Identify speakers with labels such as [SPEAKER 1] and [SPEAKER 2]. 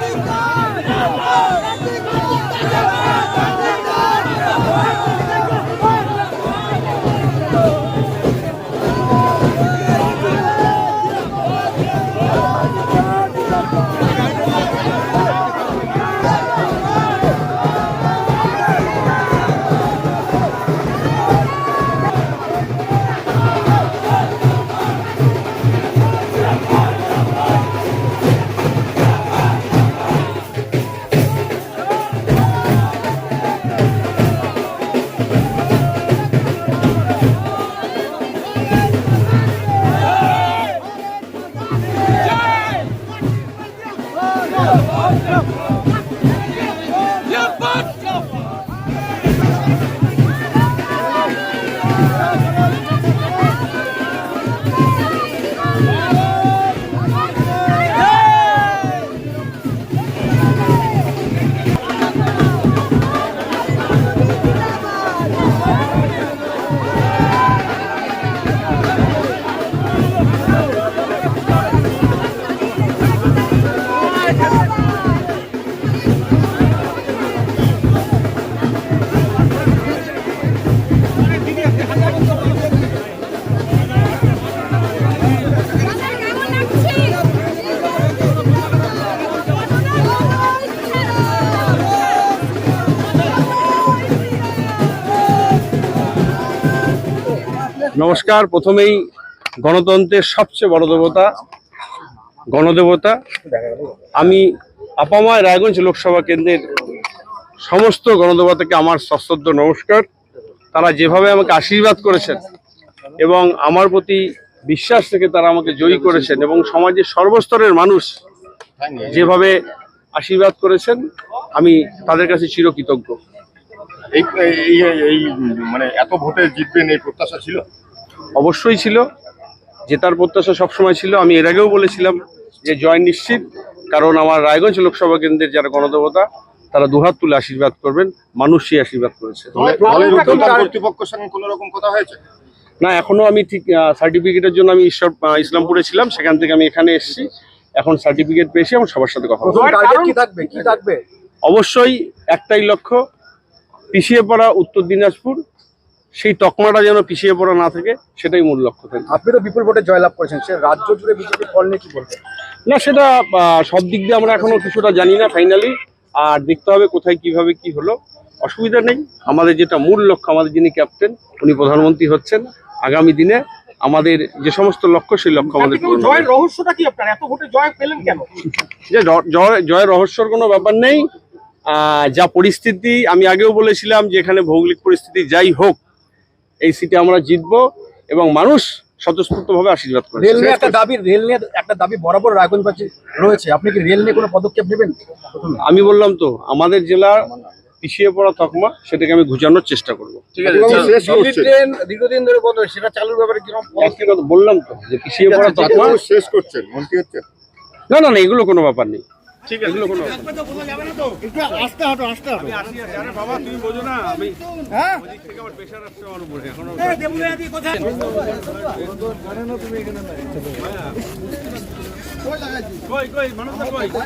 [SPEAKER 1] ਪਾਕਿਸਤਾਨ ਜਿੰਦਾਬਾਦ নমস্কার, প্রথমেই গণতন্ত্রের সবচেয়ে বড় দেবতা, গণদেবতা। আমি আপামায় রায়গঞ্জ লোকসভা কেন্দ্রের সমস্ত গণদেবতাকে আমার সশ্রদ্ধ নমস্কার। তারা যেভাবে আমাকে আশীর্বাদ করেছেন এবং আমার প্রতি বিশ্বাস থেকে তারা আমাকে জয়ী করেছেন এবং সমাজের সর্বস্তরের মানুষ যেভাবে আশীর্বাদ করেছেন, আমি তাদের কাছে চিরকৃতজ্ঞ।
[SPEAKER 2] এই মানে এত ভোটে জিতবেন এই প্রত্যাশা ছিল?
[SPEAKER 1] অবশ্যই ছিল জেতার প্রত্যাশা সবসময় ছিল। আমি এর আগেও বলেছিলাম যে জয় নিশ্চিত কারণ আমার রায়গঞ্জ লোকসভা কেন্দ্রের যারা গণদেবতা তারা দুহাত তুলে আশীর্বাদ করবেন মানুষ সেই আশীর্বাদ করেছে।
[SPEAKER 2] দলে- দলের উদ্যোক্তা কর্তৃপক্ষের সঙ্গে কোনো রকম কথা হয়েছে?
[SPEAKER 1] না এখনও আমি ঠিক সার্টিফিকেটের জন্য আমি ঈশ্বর ইসলামপুরে ছিলাম সেখান থেকে আমি এখানে এসেছি। এখন সার্টিফিকেট পেয়েছি এবং সবার সাথে কথা বলব।
[SPEAKER 3] টার্গেট কি থাকবে? কি থাকবে?
[SPEAKER 1] অবশ্যই একটাই লক্ষ্য পিছিয়ে পড়া উত্তর দিনাজপুর সেই তকমাটা যেন পিছিয়ে পড়া না থাকে সেটাই মূল লক্ষ্য থাকে।
[SPEAKER 3] আপনি তো বিপুল ভোটে জয়লাভ করেছেন সে রাজ্য জুড়ে বিজেপি ফল নিয়ে কি বলবেন
[SPEAKER 1] না সেটা সব দিক দিয়ে আমরা এখনও কিছুটা জানি না ফাইনালি আর দেখতে হবে কোথায় কীভাবে কি হলো। অসুবিধা নেই আমাদের যেটা মূল লক্ষ্য আমাদের যিনি ক্যাপ্টেন উনি প্রধানমন্ত্রী হচ্ছেন। আগামী দিনে আমাদের যে সমস্ত লক্ষ্য সেই লক্ষ্য আমাদের
[SPEAKER 3] জয়ের রহস্যটা কি আপনার? এত ভোটে জয় পেলেন কেন?
[SPEAKER 1] যে জয় জয় রহস্যর কোনো ব্যাপার নেই। আহ, যা পরিস্থিতি আমি আগেও বলেছিলাম যে এখানে ভৌগোলিক পরিস্থিতি যাই হোক এই সিটে আমরা জিতবো এবং মানুষ স্বতঃস্ফূর্তভাবে আশীর্বাদ করে
[SPEAKER 3] রেল নিয়ে একটা দাবি রেল নিয়ে একটা দাবি বরাবর রায়গঞ্জবাসী রয়েছে। আপনি কি রেল নিয়ে কোনো পদক্ষেপ নেবেন?
[SPEAKER 1] আমি বললাম তো আমাদের জেলা পিছিয়ে পড়া তকমা সেটাকে আমি ঘুচানোর চেষ্টা করব।
[SPEAKER 2] ঠিক আছে শেষ করছেন
[SPEAKER 3] ট্রেন দীর্ঘদিন ধরে বন্ধ সেটা চালুর ব্যাপারে কীরকম
[SPEAKER 1] বললাম তো যে পিছিয়ে পড়া তকমা
[SPEAKER 2] শেষ করছেন মন্ত্রী হচ্ছেন
[SPEAKER 1] না না না এগুলো কোনো ব্যাপার নেই।
[SPEAKER 2] ঠিক আছে।
[SPEAKER 1] কোনো একটু।
[SPEAKER 3] আস্তে হাঁটো আস্তে হাঁটো
[SPEAKER 1] বাবা তুমি বোঝো না আমি
[SPEAKER 3] হ্যাঁ?
[SPEAKER 1] প্রেসার আসছে আমার উপরে এখনও কই কই মানুষ কই?